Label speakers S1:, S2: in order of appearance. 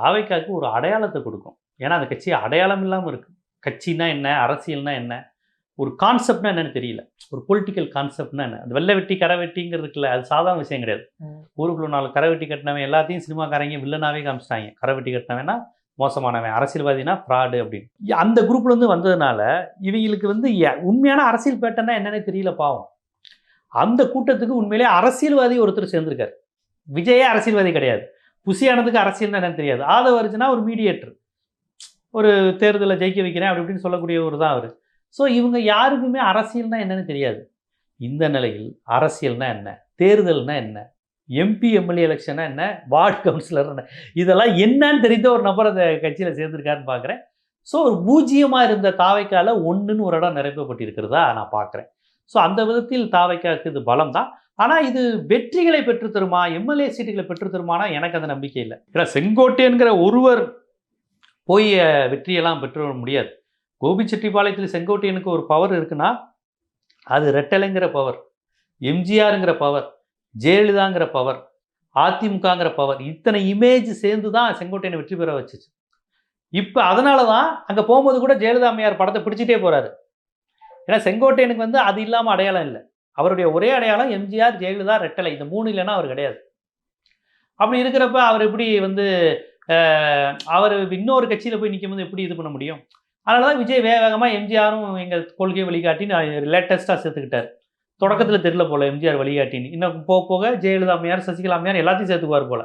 S1: தாவைக்காக்கு ஒரு அடையாளத்தை கொடுக்கும். ஏன்னா அந்த கட்சி அடையாளம் இல்லாமல் இருக்கு. கட்சினா என்ன? அரசியல்னா என்ன? ஒரு கான்செப்ட்னா என்னன்னு தெரியல. ஒரு பொலிட்டிக்கல் கான்செப்ட்னா என்ன? அந்த வெள்ளை வெட்டி கரை வெட்டிங்கிறது இருக்குல்ல அது சாதாரண விஷயம் கிடையாது. ஊருக்குள்ள நாலு கரை வெட்டி கட்டினவன் எல்லாத்தையும் சினிமாக்காரங்க வில்லனாவே காமிச்சிட்டாங்க. கரை வெட்டி கட்டினவனா மோசமானவன் அரசியல்வாதினா ஃப்ராடு அப்படின்னு. அந்த குரூப்ல இருந்து வந்ததுனால இவங்களுக்கு வந்து உண்மையான அரசியல் பேட்டர்னா என்னன்னே தெரியல பாவம். அந்த கூட்டத்துக்கு உண்மையிலே அரசியல்வாதி ஒருத்தர் சேர்ந்திருக்காரு. விஜயே அரசியல்வாதி கிடையாது. புசியானதுக்கு அரசியல் என்னன்னு தெரியாது. ஆதவ அர்ஜுனா ஒரு மீடியேட்டர் ஒரு தேர்தலில் ஜெயிக்க வைக்கிறேன் அப்படி இப்படின்னு சொல்லக்கூடியவர் தான் அவர். ஸோ இவங்க யாருக்குமே அரசியல்னா என்னன்னு தெரியாது. இந்த நிலையில் அரசியல்னா என்ன? தேர்தல்னா என்ன? எம்பி எம்எல்ஏ எலெக்ஷனா என்ன? வார்டு கவுன்சிலர் என்ன? இதெல்லாம் என்னன்னு தெரிந்த ஒரு நபர் அந்த கட்சியில் சேர்ந்திருக்காருன்னு பார்க்குறேன் ஸோ ஒரு பூஜ்ஜியமாக இருந்த தாவைக்கால ஒன்றுன்னு ஒரு இடம் நிரப்பப்பட்டிருக்கிறதா நான் பார்க்குறேன் ஸோ அந்த விதத்தில் தாவைக்காக்கு இது பலம் தான். ஆனால் இது வெற்றிகளை பெற்று தருமா? எம்எல்ஏ சீட்டுகளை பெற்று தருமானா எனக்கு அந்த நம்பிக்கை இல்லை. ஏன்னா செங்கோட்டையன்கிற ஒருவர் போய் வெற்றியெல்லாம் பெற்று வர முடியாது. கோபிச்செட்டிப்பாளையத்தில் செங்கோட்டையனுக்கு ஒரு பவர் இருக்குன்னா அது ரெட்டலைங்கிற பவர் எம்ஜிஆருங்கிற பவர் ஜெயலலிதாங்கிற பவர் அதிமுகங்கிற பவர் இத்தனை இமேஜ் சேர்ந்து தான் செங்கோட்டையனை வெற்றி பெற வச்சுச்சு. இப்போ அதனால தான் அங்கே போகும்போது கூட ஜெயலலிதா அம்மையார் படத்தை பிடிச்சிட்டே போகிறாரு ஏன்னா செங்கோட்டையனுக்கு வந்து அது இல்லாமல் அடையாளம் இல்லை. அவருடைய ஒரே அடையாளம் எம்ஜிஆர் ஜெயலலிதா ரெட்டலை. இந்த மூணு இல்லைன்னா அவர் கிடையாது. அப்படி இருக்கிறப்ப அவர் எப்படி வந்து அவர் இன்னொரு கட்சியில் போய் நிற்கும் போது எப்படி இது பண்ண முடியும்? அதனால தான் விஜய் வேக வேகமாக எம்ஜிஆரும் எங்கள் கொள்கையை வழிகாட்டின்னு லேட்டஸ்ட்டாக சேர்த்துக்கிட்டார். தொடக்கத்தில் தெரியல போல எம்ஜிஆர் வழிகாட்டின்னு. இன்னும் போக போக ஜெயலலிதா அம்மையார் சசிகலா அம்மையார் எல்லாத்தையும் சேர்த்துக்குவார் போல.